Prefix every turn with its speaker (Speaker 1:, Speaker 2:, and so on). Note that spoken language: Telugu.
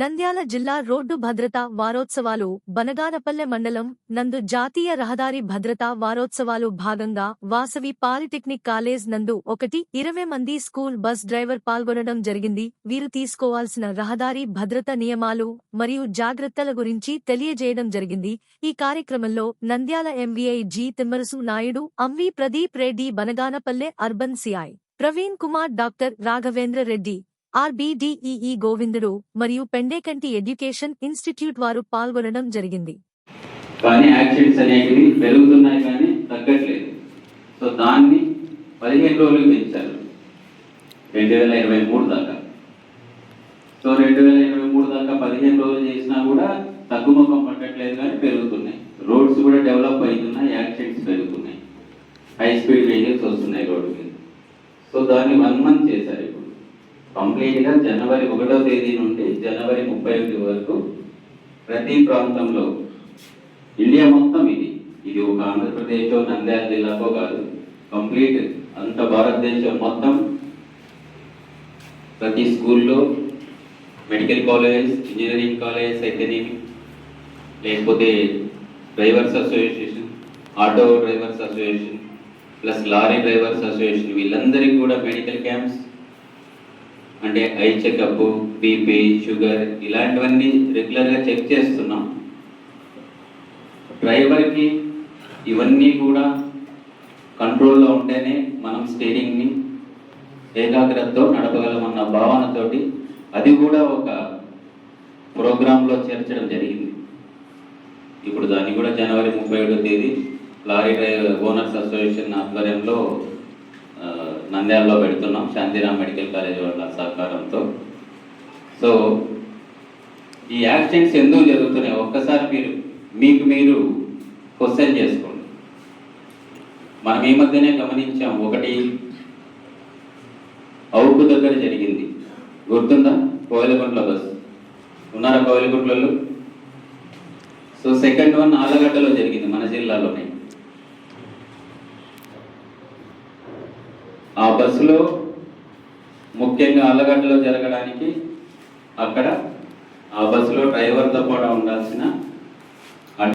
Speaker 1: నంద్యాల జిల్లా రోడ్డు భద్రతా వారోత్సవాలు బనగానపల్లె మండలం నందు జాతీయ రహదారి భద్రతా వారోత్సవాలు భాగంగా వాసవి పాలిటెక్నిక్ కాలేజ్ నందు ఒకటి ఇరవై మంది స్కూల్ బస్ డ్రైవర్ పాల్గొనడం జరిగింది. వీరు తీసుకోవాల్సిన రహదారి భద్రత నియమాలు మరియు జాగ్రత్తల గురించి తెలియజేయడం జరిగింది. ఈ కార్యక్రమంలో Nandyal MVI G Timmarasu Naidu అంవి Pradeep Reddy Banaganapalle urban CI Praveen Kumar doctor Raghavendra Reddy RBDEE Govindudu మరియు పెండేకంటి ఎడ్యుకేషన్ ఇన్స్టిట్యూట్ వారు పాల్గొనడం జరిగింది.
Speaker 2: కానీ యాక్సిడెంట్స్ అనేవి పెరుగుతున్నాయి కానీ తగ్గట్లేదు. సో దాన్ని పదిహేను రోజులు పెంచారు. రెండు వేల ఇరవై మూడు దాకా. సో రెండు వేల ఇరవై మూడు దాకా పదిహేను రోజులు చేసినా కూడా తగ్గుముఖం పట్టట్లేదు కానీ పెరుగుతున్నాయి. రోడ్స్ కూడా డెవలప్ అవుతున్నాయి యాక్సిడెంట్స్ పెరుగుతున్నాయి. హై స్పీడ్ వెహికల్స్ వస్తున్నాయి రోడ్డు మీద. సో దాన్ని వన్ మంత్ చేశారు కంప్లీట్గా జనవరి ఒకటో తేదీ నుండి జనవరి ముప్పై ఒకటి వరకు ప్రతి ప్రాంతంలో. ఇండియా మొత్తం ఇది. ఇది ఒక ఆంధ్రప్రదేశ్ నంద్యాల జిల్లాకో కాదు. కంప్లీట్ అంత భారతదేశం మొత్తం. ప్రతి స్కూల్లో మెడికల్ కాలేజ్ ఇంజనీరింగ్ కాలేజ్ అయితేనేమి. లేకపోతే drivers association auto drivers association plus lorry drivers association వీళ్ళందరికీ కూడా మెడికల్ క్యాంప్స్ అంటే ఐ చెకప్ బీపీ షుగర్ ఇలాంటివన్నీ రెగ్యులర్గా చెక్ చేస్తున్నాం. డ్రైవర్కి ఇవన్నీ కూడా కంట్రోల్లో ఉంటేనే మనం స్టీరింగ్ని ఏకాగ్రతతో నడపగలమన్న భావనతోటి అది కూడా ఒక ప్రోగ్రాంలో చేర్చడం జరిగింది. ఇప్పుడు దాన్ని కూడా జనవరి ముప్పై ఏడో తేదీ లారీ డ్రైవర్ ఓనర్స్ అసోసియేషన్ ఆధ్వర్యంలో నంద్యాలలో పెడుతున్నాం. శాంతిరామ్ మెడికల్ కాలేజ్ వాళ్ళ సహకారంతో. సో ఈ యాక్సిడెంట్స్ ఎందుకు జరుగుతున్నాయి? ఒక్కసారి మీరు మీకు మీరు క్వశ్చన్ చేసుకోండి. మనం ఈ మధ్యనే గమనించాం ఒకటి అవుకు దగ్గర జరిగింది. గుర్తుందా? కోయిలగుంట్ల బస్ ఉన్నారా కోయిలగుంట్లలో సో సెకండ్ వన్ ఆలగడ్డలో జరిగింది మన జిల్లాలోనే. ఆ బస్సులో ముఖ్యంగా అల్లగడ్డలో జరగడానికి అక్కడ ఆ బస్సులో డ్రైవర్తో కూడా ఉండాల్సిన